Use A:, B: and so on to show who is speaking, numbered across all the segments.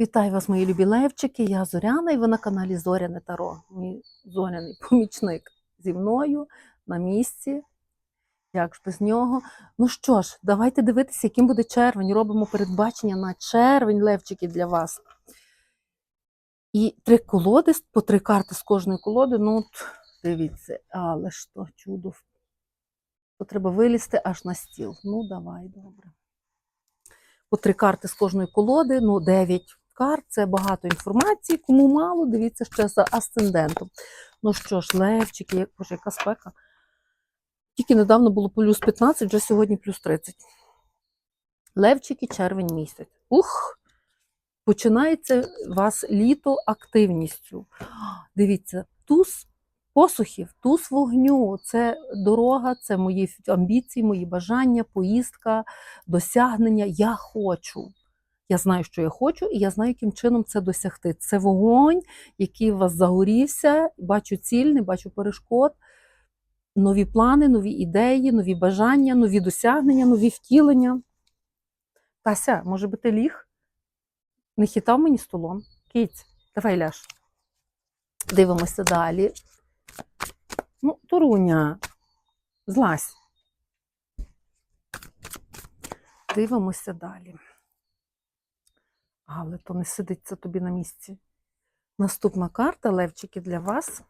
A: Вітаю вас, мої любі левчики. Я Зоряна, і ви на каналі Зоряне Таро. Мій зоряний помічник зі мною на місці. Як ж без нього? Ну що ж, давайте дивитися, яким буде червень. Робимо передбачення на червень, левчики, для вас. І три колоди, по три карти з кожної колоди. Ну, дивіться, але ж то чудо. То треба вилізти аж на стіл. Ну, давай, добре. По три карти з кожної колоди, ну, дев'ять карт, це багато інформації. Кому мало, дивіться ще за асцендентом. Ну що ж, левчики, як, боже, яка спека. Тільки недавно було плюс 15, вже сьогодні плюс 30. Левчики, червень місяць. Ух! Починається у вас літо активністю. Дивіться, туз посухів, туз вогню це дорога, це мої амбіції, мої бажання, поїздка, досягнення. Я хочу. Я знаю, що я хочу, і я знаю, яким чином це досягти. Це вогонь, який у вас загорівся, бачу ціль, не бачу перешкод, нові плани, нові ідеї, нові бажання, нові досягнення, нові втілення. Тася, може би ти ліг? Не хитав мені столом? Кіць, давай ляж. Дивимося далі. Ну, Торуня, злазь. Дивимося далі. Але то не сидиться тобі на місці. Наступна карта, Левчики, для вас.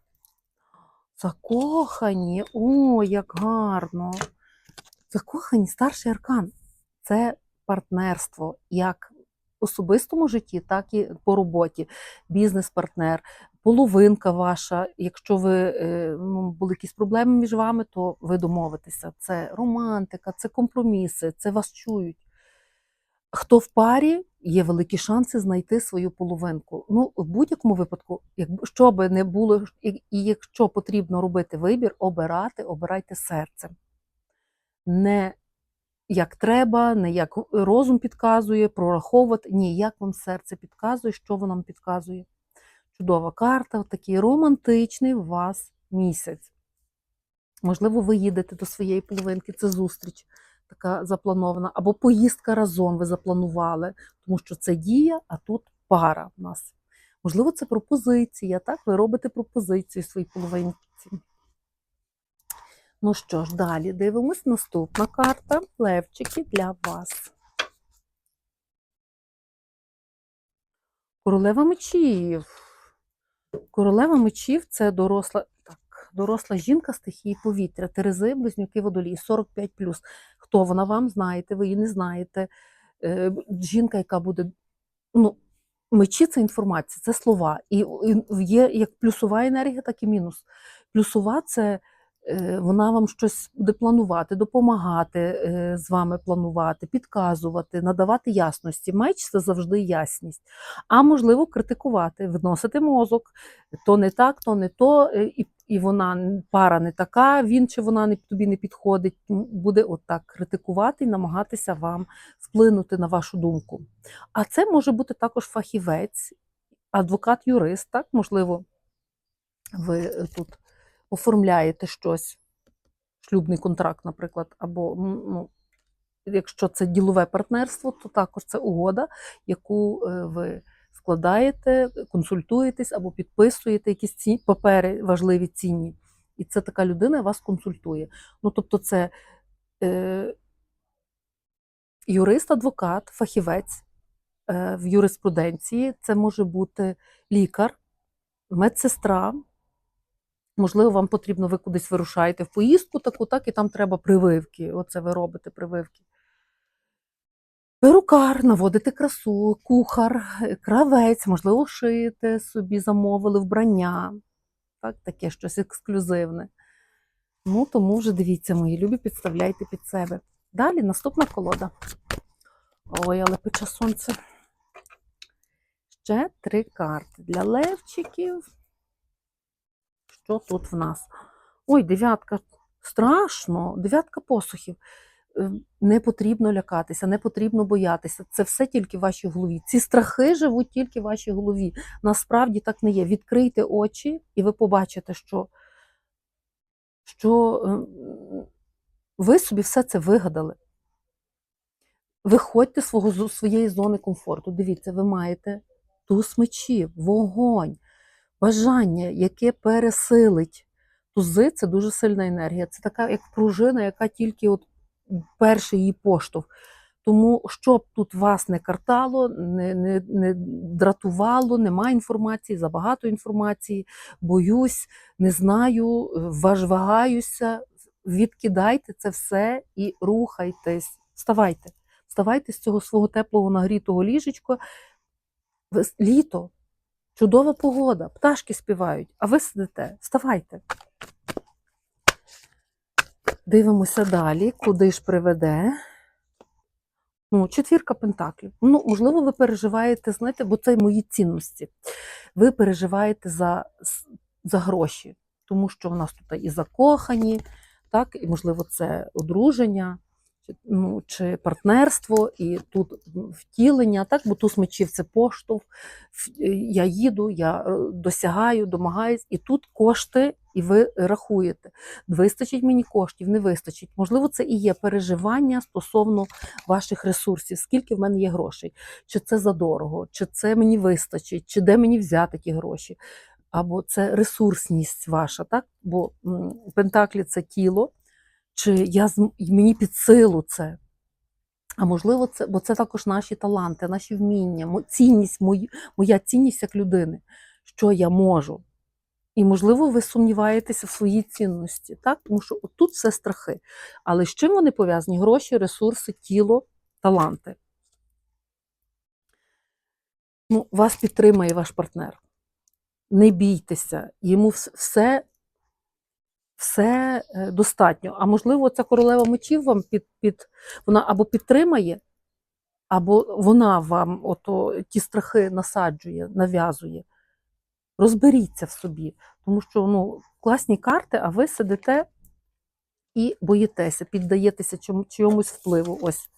A: Закохані. О, як гарно. Закохані старший аркан. Це партнерство як в особистому житті, так і по роботі. Бізнес-партнер, половинка ваша. Якщо ви е, ну, були якісь проблеми між вами, то ви домовитеся. Це романтика, це компроміси, це вас чують. Хто в парі, є великі шанси знайти свою половинку. Ну, в будь-якому випадку, як що би не було, і якщо потрібно робити вибір, обирати, обирайте серцем. Не як треба, не як розум підказує, прораховувати. Ні, як вам серце підказує, що воно вам підказує. Чудова карта, такий романтичний у вас місяць. Можливо, ви їдете до своєї половинки, це зустріч така запланована, або поїздка разом ви запланували, тому що це дія, а тут пара в нас. Можливо, це пропозиція, так? Ви робите пропозицію своїй половинці. Ну що ж, далі дивимось. Наступна карта Левчики для вас. Королева мечів. Королева мечів це доросла доросла жінка стихії повітря, Терези, близнюки водолії, 45 Хто вона вам знаєте, ви її не знаєте. Е, Жінка, яка буде. ну, Мечі це інформація, це слова. І є як плюсова енергія, так і мінус. Плюсова це Е, вона вам щось буде планувати, допомагати е, з вами планувати, підказувати, надавати ясності. Меч це завжди ясність. А можливо, критикувати, вносити мозок, то не так, то не то, і і вона пара не така, він чи вона не, тобі не підходить. Буде отак критикувати і намагатися вам вплинути на вашу думку. А це може бути також фахівець, адвокат-юрист, так, можливо, ви тут оформляєте щось, шлюбний контракт, наприклад, або ну, якщо це ділове партнерство, то також це угода, яку е, ви складаєте, консультуєтесь або підписуєте якісь ці папери важливі цінні. І це така людина вас консультує. Ну, тобто, це е, юрист, адвокат, фахівець е, в юриспруденції, це може бути лікар, медсестра. Можливо, вам потрібно, ви кудись вирушаєте в поїздку таку, так, і там треба прививки. Оце ви робите прививки. Перукар, наводите красу, кухар, кравець, можливо, шиєте собі, замовили вбрання. Так, Таке щось ексклюзивне. Ну, тому вже дивіться, мої любі, підставляйте під себе. Далі наступна колода. Ой, але пече сонце. Ще три карти для левчиків що тут в нас? Ой, дев'ятка страшно, дев'ятка посухів. Е, не потрібно лякатися, не потрібно боятися. Це все тільки в вашій голові. Ці страхи живуть тільки в вашій голові. Насправді так не є. Відкрийте очі, і ви побачите, що що е, ви собі все це вигадали. Виходьте з своєї зони комфорту. Дивіться, ви маєте туз мечів, вогонь, бажання, яке пересилить. Тузи це дуже сильна енергія. Це така як пружина, яка тільки от перший її поштовх. Тому щоб тут вас не картало, не, не, не дратувало, немає інформації, забагато інформації, боюсь, не знаю, вагаюся. Відкидайте це все і рухайтесь. Вставайте. Вставайте з цього свого теплого нагрітого ліжечка. Літо, чудова погода, пташки співають, а ви сидите. Вставайте. Дивимося далі, куди ж приведе. Ну, четвірка пентаклів. Ну, можливо, ви переживаєте, знаєте, бо це мої цінності. Ви переживаєте за, за гроші, тому що в нас тут і закохані, так, і можливо, це одруження, ну, чи партнерство, і тут втілення, так, бо туз мечів це поштовх. Я їду, я е, досягаю, домагаюсь, і тут кошти, і ви рахуєте. Вистачить мені коштів, не вистачить. Можливо, це і є переживання стосовно ваших ресурсів, скільки в мене є грошей, чи це задорого, чи це мені вистачить, чи де мені взяти ті гроші. Або це ресурсність ваша, так? Бо пентаклі це тіло, чи я мені під силу це. А можливо, це, бо це також наші таланти, наші вміння, цінність, моя цінність як людини, що я можу. І, можливо, ви сумніваєтеся в своїй цінності, так? тому що тут все страхи. Але з чим вони пов'язані? Гроші, ресурси, тіло, таланти. Ну, вас підтримає ваш партнер. Не бійтеся, йому все, все е, достатньо. А можливо, ця королева мечів вам під, під, вона або підтримає, або вона вам ото, ті страхи насаджує, нав'язує. Розберіться в собі, тому що ну, класні карти, а ви сидите і боїтеся, піддаєтеся чомусь впливу. Ось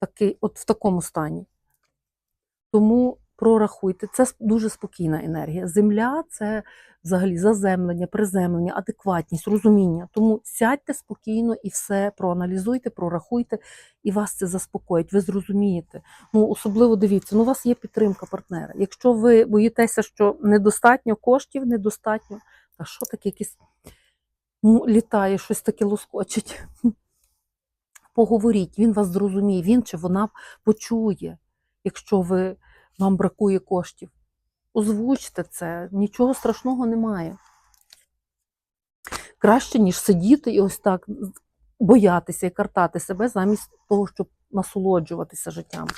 A: такий, от в такому стані. Тому прорахуйте, це дуже спокійна енергія. Земля це взагалі заземлення, приземлення, адекватність, розуміння. Тому сядьте спокійно і все проаналізуйте, прорахуйте, і вас це заспокоїть. Ви зрозумієте. Ну, особливо дивіться, ну, у вас є підтримка партнера. Якщо ви боїтеся, що недостатньо коштів, недостатньо, та що таке якесь ну, літає, щось таке лоскочить. Поговоріть, він вас зрозуміє, він чи вона почує, якщо ви, вам бракує коштів. Озвучте це, нічого страшного немає. Краще, ніж сидіти і ось так боятися і картати себе замість того, щоб насолоджуватися життям.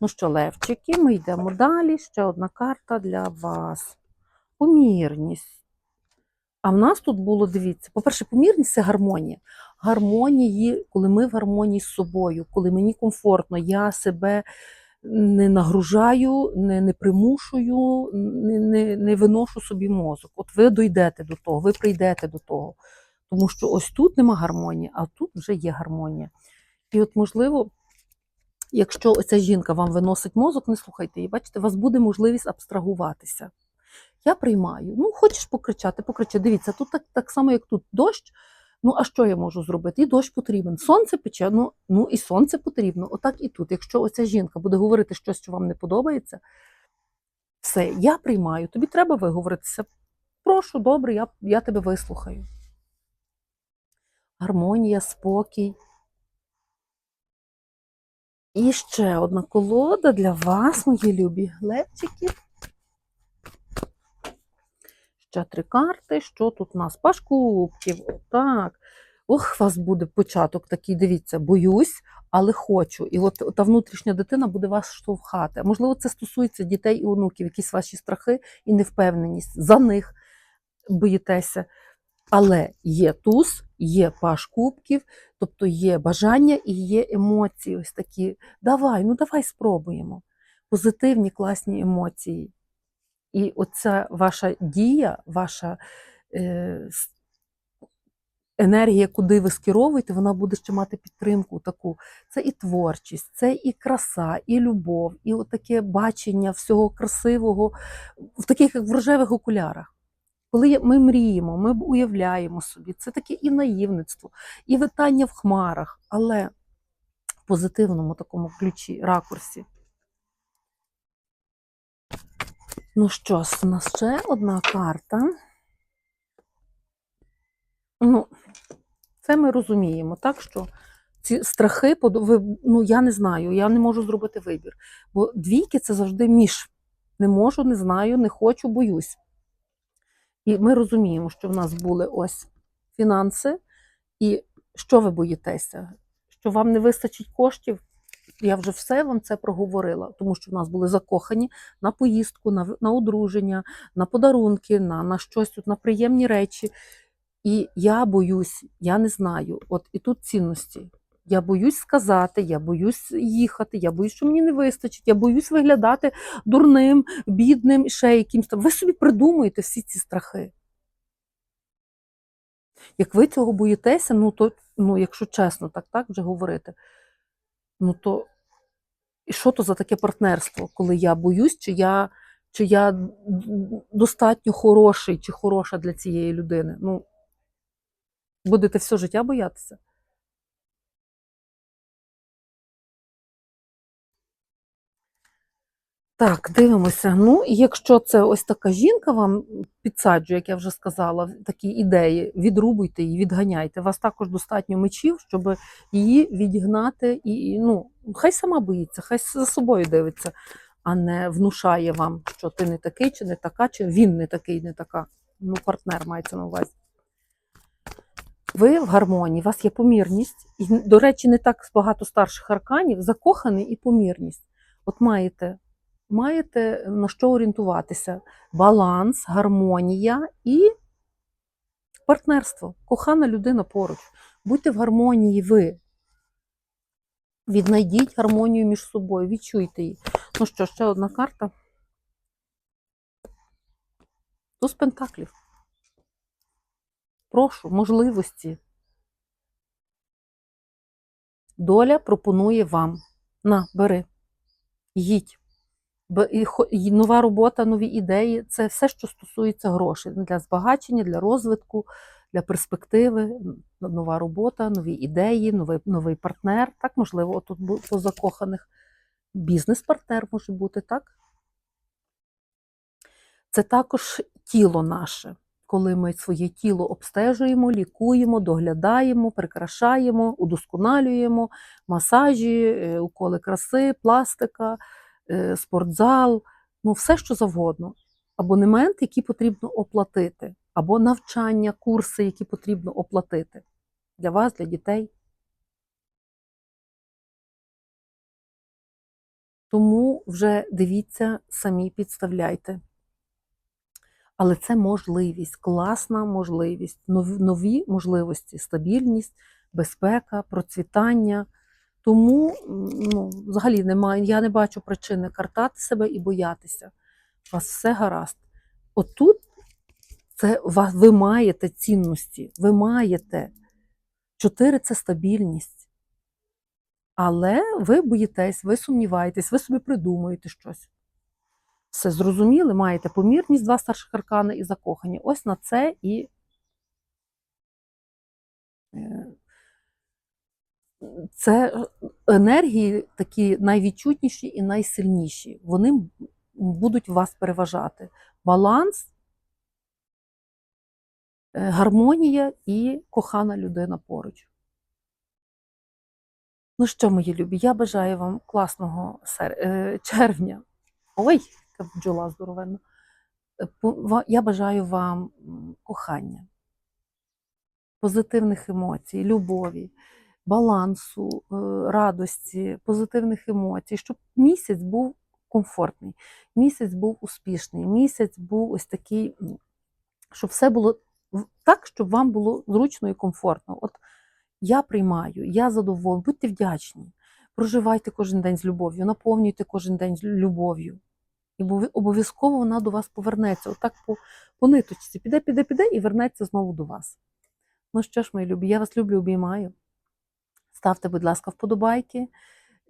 A: Ну що, Левчики, ми йдемо далі. Ще одна карта для вас. Помірність. А в нас тут було, дивіться, по-перше, помірність це гармонія. Гармонії, коли ми в гармонії з собою, коли мені комфортно, я себе не нагружаю, не, не примушую, не, не, не виношу собі мозок. От ви дійдете до того, ви прийдете до того. Тому що ось тут нема гармонії, а тут вже є гармонія. І от, можливо, якщо ця жінка вам виносить мозок, не слухайте її, бачите, у вас буде можливість абстрагуватися. Я приймаю. Ну, хочеш покричати, покричи. Дивіться, тут так, так само, як тут дощ. Ну, а що я можу зробити? І дощ потрібен. Сонце пече, ну, ну і сонце потрібно. Отак і тут. Якщо оця жінка буде говорити щось, що вам не подобається, все, я приймаю. Тобі треба виговоритися. Прошу, добре, я, я тебе вислухаю. Гармонія, спокій. І ще одна колода для вас, мої любі левчики. Ще три карти. Що тут у нас? Паш кубків. Так. Ох, вас буде початок такий, дивіться, боюсь, але хочу. І от та внутрішня дитина буде вас штовхати. Можливо, це стосується дітей і онуків, якісь ваші страхи і невпевненість. За них боїтеся. Але є туз, є паш кубків, тобто є бажання і є емоції. Ось такі. Давай, ну давай спробуємо. Позитивні, класні емоції. І оця ваша дія, ваша е, енергія, куди ви скеровуєте, вона буде ще мати підтримку таку. Це і творчість, це і краса, і любов, і таке бачення всього красивого в таких як в рожевих окулярах. Коли ми мріємо, ми уявляємо собі, це таке і наївництво, і витання в хмарах, але в позитивному такому ключі, ракурсі. Ну що ж, у нас ще одна карта. Ну, це ми розуміємо, так що ці страхи, ну я не знаю, я не можу зробити вибір. Бо двійки це завжди між. Не можу, не знаю, не хочу, боюсь. І ми розуміємо, що в нас були ось фінанси, і що ви боїтеся? Що вам не вистачить коштів? Я вже все вам це проговорила, тому що в нас були закохані на поїздку, на, на одруження, на подарунки, на, на щось тут, на приємні речі. І я боюсь, я не знаю. От і тут цінності. Я боюсь сказати, я боюсь їхати, я боюсь, що мені не вистачить, я боюсь виглядати дурним, бідним, ще якимось там. Ви собі придумуєте всі ці страхи. Як ви цього боїтеся, ну то, ну, якщо чесно, так, так вже говорити, ну то і що то за таке партнерство, коли я боюсь, чи я, чи я достатньо хороший чи хороша для цієї людини? Ну, будете все життя боятися? Так, дивимося. Ну, якщо це ось така жінка вам підсаджує, як я вже сказала, такі ідеї, відрубуйте її, відганяйте. У вас також достатньо мечів, щоб її відігнати, і, ну, хай сама боїться, хай за собою дивиться, а не внушає вам, що ти не такий, чи не така, чи він не такий, не така. Ну, партнер мається на увазі. Ви в гармонії, у вас є помірність, і, до речі, не так багато старших арканів, закоханий і помірність. От маєте маєте на що орієнтуватися: баланс, гармонія і партнерство. Кохана людина поруч. Будьте в гармонії ви. Віднайдіть гармонію між собою, відчуйте її. Ну що, ще одна карта. Туз пентаклів. Прошу, можливості. Доля пропонує вам. На, бери, їдь. І нова робота, нові ідеї це все, що стосується грошей для збагачення, для розвитку, для перспективи, нова робота, нові ідеї, новий, новий партнер. Так, можливо, тут по закоханих бізнес-партнер може бути, так? Це також тіло наше, коли ми своє тіло обстежуємо, лікуємо, доглядаємо, прикрашаємо, удосконалюємо, масажі, е, уколи краси, пластика, спортзал, ну все, що завгодно. Абонемент, який потрібно оплатити, або навчання, курси, які потрібно оплатити для вас, для дітей. Тому вже дивіться, самі підставляйте. Але це можливість, класна можливість, нові можливості, стабільність, безпека, процвітання. Тому ну, взагалі немає, я не бачу причини картати себе і боятися. У вас все гаразд. Отут це ви маєте цінності, ви маєте. Чотири це стабільність. Але ви боїтесь, ви сумніваєтесь, ви собі придумуєте щось. Все зрозуміли, маєте помірність, два старших аркани і закохані. Ось на це і е, це енергії такі найвідчутніші і найсильніші. Вони будуть вас переважати. Баланс, е, гармонія і кохана людина поруч. Ну що, мої любі, я бажаю вам класного сер... е, червня. Ой, бджола здоровенна. Е, Я бажаю вам кохання, позитивних емоцій, любові, балансу, е, радості, позитивних емоцій, щоб місяць був комфортний, місяць був успішний, місяць був ось такий, щоб все було так, щоб вам було зручно і комфортно. От я приймаю, я задоволена, будьте вдячні, проживайте кожен день з любов'ю, наповнюйте кожен день з любов'ю. І обов'язково вона до вас повернеться. Отак по, по ниточці. Піде, піде, піде і вернеться знову до вас. Ну що ж, мої любі, я вас люблю, обіймаю. Ставте, будь ласка, вподобайки,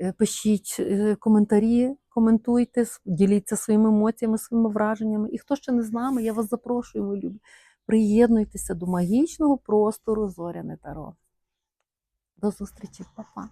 A: е, пишіть е, коментарі, коментуйте, діліться своїми емоціями, своїми враженнями. І хто ще не з нами, я вас запрошую, мої любі. Приєднуйтеся до магічного простору Зоряне Таро. До зустрічі, Па-па.